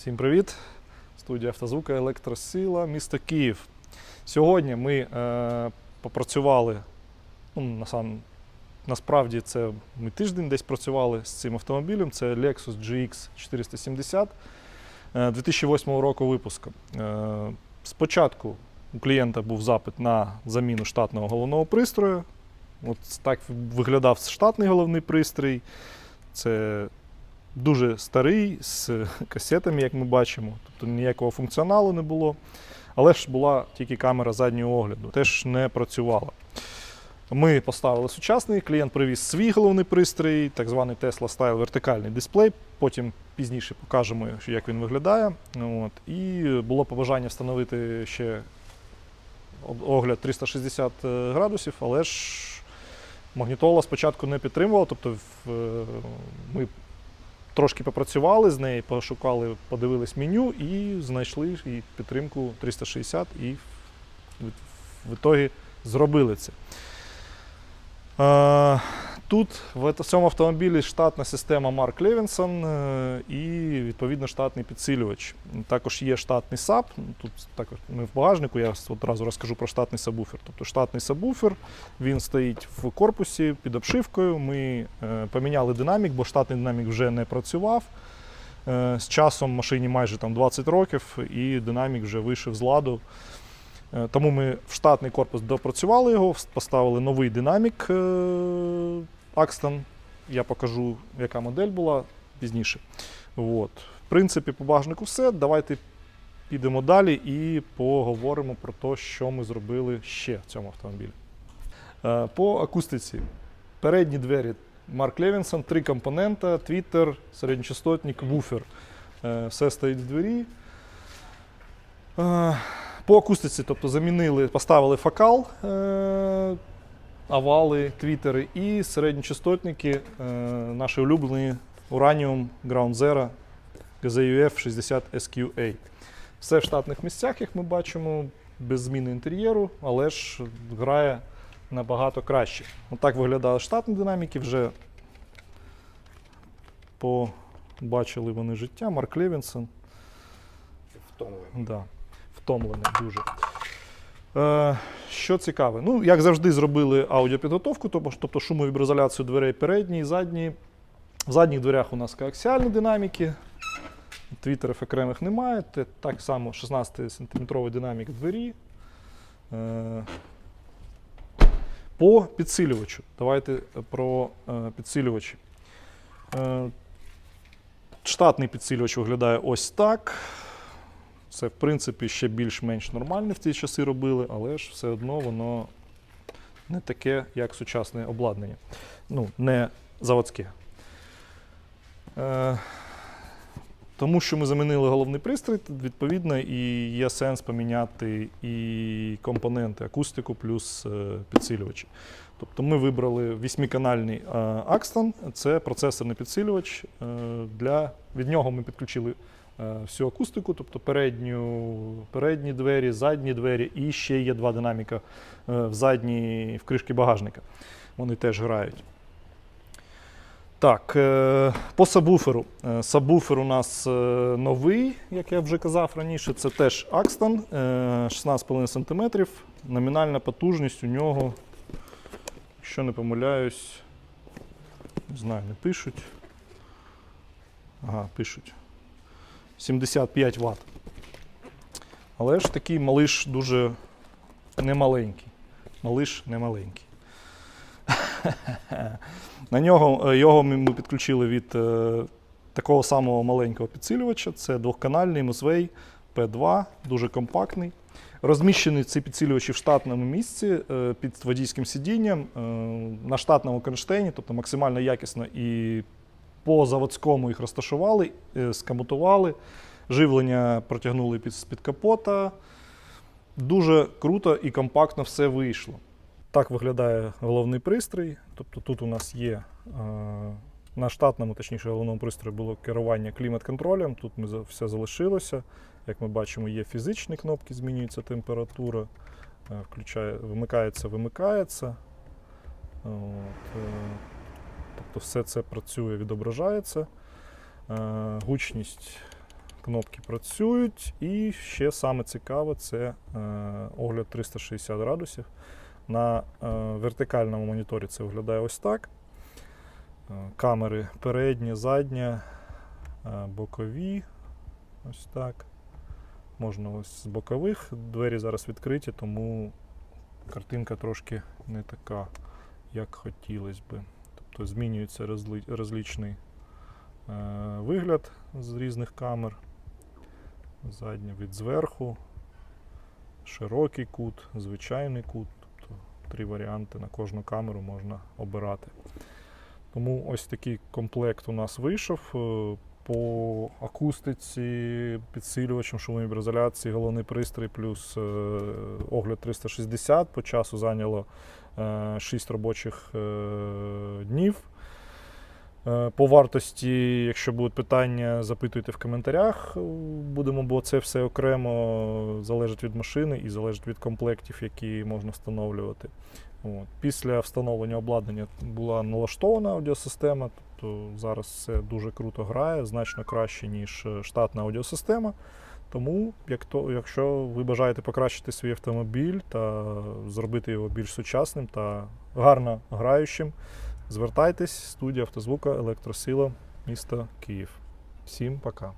Всім привіт! Студія Автозвука Електросила, місто Київ. Сьогодні ми е, попрацювали. Ну, насам, насправді це ми тиждень десь працювали з цим автомобілем. Це Lexus GX 470 е, 2008 року випуску. Е, спочатку у клієнта був запит на заміну штатного головного пристрою. От так виглядав штатний головний пристрій. Це дуже старий, з касетами, як ми бачимо. Тобто ніякого функціоналу не було. Але ж була тільки камера заднього огляду, теж не працювала. Ми поставили сучасний, клієнт привіз свій головний пристрій, так званий Tesla Style вертикальний дисплей. Потім пізніше покажемо, як він виглядає. От. І було побажання встановити ще огляд 360 градусів, але ж магнітола спочатку не підтримувала. Тобто ми трошки попрацювали з нею, пошукали, подивились меню і знайшли і підтримку 360 і в, ітогі зробили це. Тут в цьому автомобілі штатна система Mark Levinson е, і відповідно штатний підсилювач. Також є штатний САП. Тут також ми в багажнику, я одразу розкажу про штатний сабвуфер. Тобто штатний сабвуфер, він стоїть в корпусі під обшивкою. Ми е, поміняли динамік, бо штатний динамік вже не працював. Е, З часом машині майже там 20 років, і динамік вже вийшов з ладу. Тому ми в штатний корпус допрацювали його, поставили новий динамік Axton. Я покажу, яка модель була пізніше. От. В принципі, по багажнику все. Давайте підемо далі і поговоримо про те, що ми зробили ще в цьому автомобілі. Е, По акустиці. Передні двері Марк Левінсон, три компонента, твіттер, середньочастотник, вуфер. Е, Все стоїть в двері. Е, По акустиці, тобто замінили, поставили фокал, овали, твітери і середньочастотники, е, наші улюблені Uranium Ground Zero GZUF 60 SQA. Все в штатних місцях, як ми бачимо, без зміни інтер'єру, але ж грає набагато краще. Отак виглядали штатні динаміки, вже побачили вони життя. Марк Левінсон. Втомлений. Да, втомлений дуже. Е, що цікаве? Ну, як завжди, зробили аудіопідготовку, тобто, шумовіброізоляцію дверей передній і задній. В задніх дверях у нас коаксіальні динаміки. Твіттерів окремих немає. Так само 16-сантиметровий динамік двері. Е, по підсилювачу. Давайте про е, підсилювачі. Е, штатний підсилювач виглядає ось так. Це, в принципі, ще більш-менш нормально в ці часи робили, але ж все одно воно не таке, як сучасне обладнання. Ну, не заводське. Е, тому що ми замінили головний пристрій, відповідно, і є сенс поміняти і компоненти акустику плюс е, підсилювачі. Тобто ми вибрали восьмиканальний е, Axton, це процесорний підсилювач. Е, для, від нього ми підключили всю акустику, тобто передню, передні двері, задні двері, і ще є два динаміка е, в задній в кришки багажника. Вони теж грають. Так, е, по сабвуферу. Е, Сабвуфер у нас е, новий, як я вже казав раніше. Це теж е, 16,5 см. Номінальна потужність у нього, якщо не помиляюсь, не знаю, не пишуть. Ага, пишуть. 75 Вт. Але ж такий малиш дуже немаленький. Малиш немаленький. На нього е, його ми підключили від е, такого самого маленького підсилювача. Це двохканальний Mosway P2, дуже компактний. Розміщені ці підсилювачі в штатному місці е, під водійським сидінням на штатному кронштейні, тобто максимально якісно і по заводському їх розташували, е, скомутували, живлення протягнули під, з-під капота. Дуже круто і компактно все вийшло. Так виглядає головний пристрій. Тобто тут у нас є е, на штатному, точніше, головному пристрої було керування клімат-контролем. Тут ми все залишилося. Як ми бачимо, є фізичні кнопки, змінюється температура, е, включає, вимикається, вимикається. Тобто все це працює, відображається. Е, Гучність кнопки працюють. І ще саме цікаве це е, огляд 360 градусів. На е, вертикальному моніторі це виглядає ось так. Камери передня, задня, е, бокові. Ось так. Можна ось з бокових. Двері зараз відкриті, тому картинка трошки не така, як хотілося би. Тобто змінюється розличний е, вигляд з різних камер. Задня від зверху, широкий кут, звичайний кут. Тобто три варіанти на кожну камеру можна обирати. Тому ось такий комплект у нас вийшов. Е, По акустиці, підсилювачам, шумовій ізоляції, головний пристрій плюс е, огляд 360 по часу зайняло 6 робочих е, днів. Е, По вартості, якщо будуть питання, запитуйте в коментарях. Е, Будемо, бо це все окремо залежить від машини і залежить від комплектів, які можна встановлювати. От. Після встановлення обладнання була налаштована аудіосистема, тобто зараз все дуже круто грає, значно краще, ніж е, штатна аудіосистема. Тому, як то, якщо ви бажаєте покращити свій автомобіль та зробити його більш сучасним та гарно граючим, звертайтесь, студія автозвука Електросила, міста Київ. Всім пока.